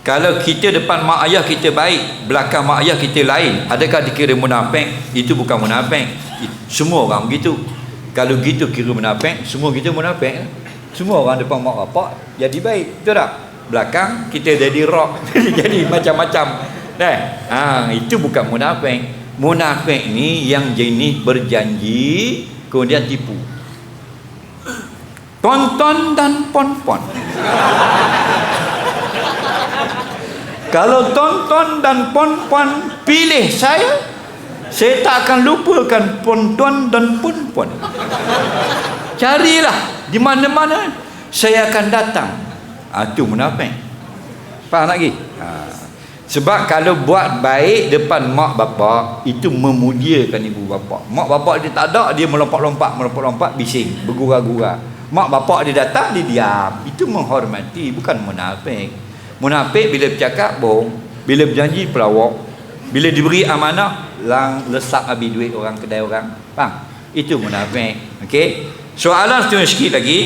kalau kita depan mak ayah kita baik belakang mak ayah kita lain adakah dikira munafik? Itu bukan munafik. Semua orang begitu. Kalau gitu kira munafik semua kita munafik. Semua orang depan mak bapak jadi baik betul tak? Belakang kita jadi rock jadi macam-macam. Dah ha, itu bukan munafik. Munafik ni yang jenis berjanji kemudian tipu. Tonton dan pon-pon kalau tonton dan pon-pon pilih saya saya tak akan lupakan pon-pon dan pon-pon carilah di mana-mana saya akan datang. Ha, itu munafik. Faham lagi? Ha. sebab kalau buat baik depan mak bapak itu memuliakan ibu bapak. Mak bapak dia tak ada dia melompat-lompat melompat-lompat bising bergurau-gurau. Mak bapak dia datang dia diam. Itu menghormati bukan munafik munafik bila bercakap bohong. Bila berjanji pelawak. Bila diberi amanah lang lesak habis duit orang kedai orang. Faham? Itu munafik. Okey? Soalan seterusnya sikit lagi